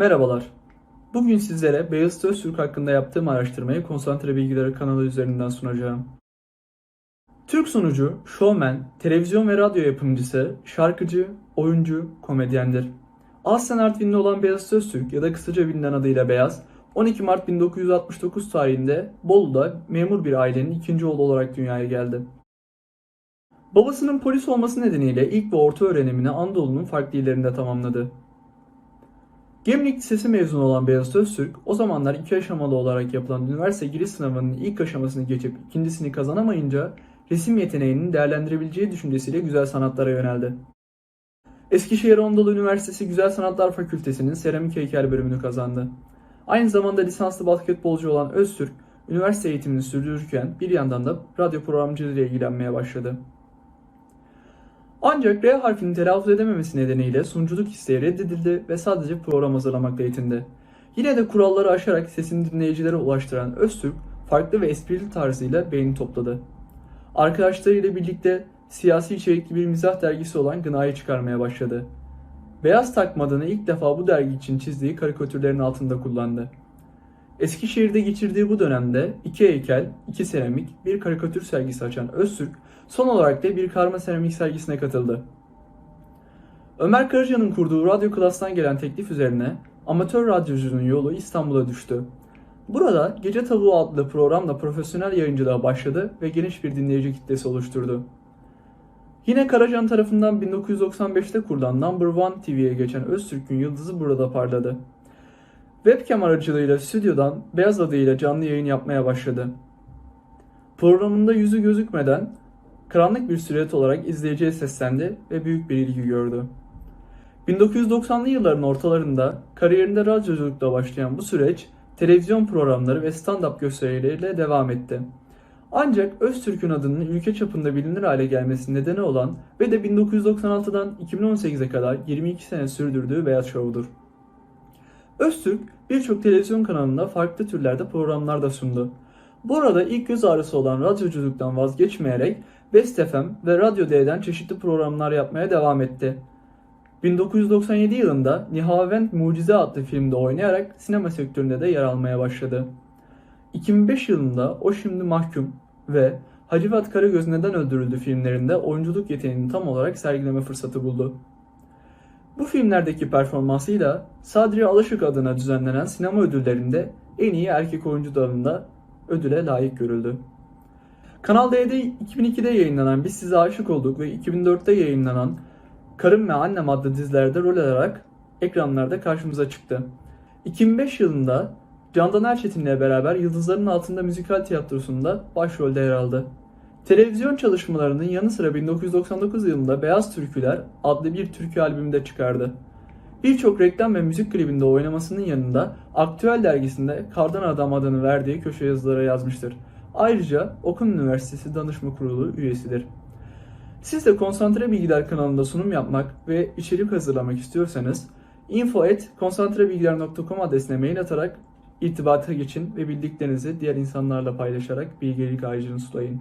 Merhabalar. Bugün sizlere Beyazıt Öztürk hakkında yaptığım araştırmayı Konsantre Bilgileri kanalı üzerinden sunacağım. Türk sunucu, şovmen, televizyon ve radyo yapımcısı, şarkıcı, oyuncu, komedyendir. Aslen Artvinli olan Beyazıt Öztürk ya da kısaca bilinen adıyla Beyaz, 12 Mart 1969 tarihinde Bolu'da memur bir ailenin ikinci oğlu olarak dünyaya geldi. Babasının polis olması nedeniyle ilk ve orta öğrenimini Anadolu'nun farklı illerinde tamamladı. Gemlik Lisesi mezunu olan Beyazıt Öztürk, o zamanlar iki aşamalı olarak yapılan üniversite giriş sınavının ilk aşamasını geçip ikincisini kazanamayınca resim yeteneğinin değerlendirebileceği düşüncesiyle güzel sanatlara yöneldi. Eskişehir Anadolu Üniversitesi Güzel Sanatlar Fakültesi'nin seramik heykel bölümünü kazandı. Aynı zamanda lisanslı basketbolcu olan Öztürk, üniversite eğitimini sürdürürken bir yandan da radyo programcılığıyla ilgilenmeye başladı. Ancak R harfini telaffuz edememesi nedeniyle sunuculuk isteği reddedildi ve sadece program hazırlamakla yetindi. Yine de kuralları aşarak sesini dinleyicilere ulaştıran Öztürk, farklı ve esprili tarzıyla beğeni topladı. Arkadaşlarıyla birlikte siyasi içerikli bir mizah dergisi olan Gına'yı çıkarmaya başladı. Beyaz takmadığını ilk defa bu dergi için çizdiği karikatürlerin altında kullandı. Eskişehir'de geçirdiği bu dönemde iki heykel, iki seramik, bir karikatür sergisi açan Öztürk, son olarak da bir karma seramik sergisine katıldı. Ömer Karaca'nın kurduğu Radyo Klas'tan gelen teklif üzerine amatör radyocunun yolu İstanbul'a düştü. Burada Gece Tavuğu adlı programla profesyonel yayıncılığa başladı ve geniş bir dinleyici kitlesi oluşturdu. Yine Karacan tarafından 1995'te kurulan Number One TV'ye geçen Öztürk'ün yıldızı burada parladı. Webcam aracılığıyla stüdyodan Beyaz adıyla canlı yayın yapmaya başladı. Programında yüzü gözükmeden karanlık bir silüet olarak izleyiciye seslendi ve büyük bir ilgi gördü. 1990'lı yılların ortalarında kariyerinde radyoculukla başlayan bu süreç televizyon programları ve stand-up gösterileriyle devam etti. Ancak Öztürk'ün adının ülke çapında bilinir hale gelmesi nedeni olan ve de 1996'dan 2018'e kadar 22 sene sürdürdüğü Beyaz Show'dur. Öztürk birçok televizyon kanalında farklı türlerde programlar da sundu. Bu arada ilk göz ağrısı olan radyoculuktan vazgeçmeyerek Best FM ve Radyo D'den çeşitli programlar yapmaya devam etti. 1997 yılında Nihavent Mucize adlı filmde oynayarak sinema sektöründe de yer almaya başladı. 2005 yılında O Şimdi Mahkum ve Hacivat Karagöz Neden Öldürüldü filmlerinde oyunculuk yeteneğini tam olarak sergileme fırsatı buldu. Bu filmlerdeki performansıyla Sadri Alışık adına düzenlenen sinema ödüllerinde en iyi erkek oyuncu dalında ödüle layık görüldü. Kanal D'de 2002'de yayınlanan Biz Size Aşık Olduk ve 2004'te yayınlanan Karım ve Annem adlı dizilerde rol alarak ekranlarda karşımıza çıktı. 2005 yılında Candan Erçetin ile beraber Yıldızların Altında müzikal tiyatrosunda başrolde yer aldı. Televizyon çalışmalarının yanı sıra 1999 yılında Beyaz Türküler adlı bir türkü albümü de çıkardı. Birçok reklam ve müzik klibinde oynamasının yanında Aktüel dergisinde Kardan Adam adını verdiği köşe yazılara yazmıştır. Ayrıca Okun Üniversitesi Danışma Kurulu üyesidir. Siz de Konsantre Bilgiler kanalında sunum yapmak ve içerik hazırlamak istiyorsanız info.konsantrebilgiler.com adresine mail atarak irtibata geçin ve bildiklerinizi diğer insanlarla paylaşarak bilgelik ağacını sulayın.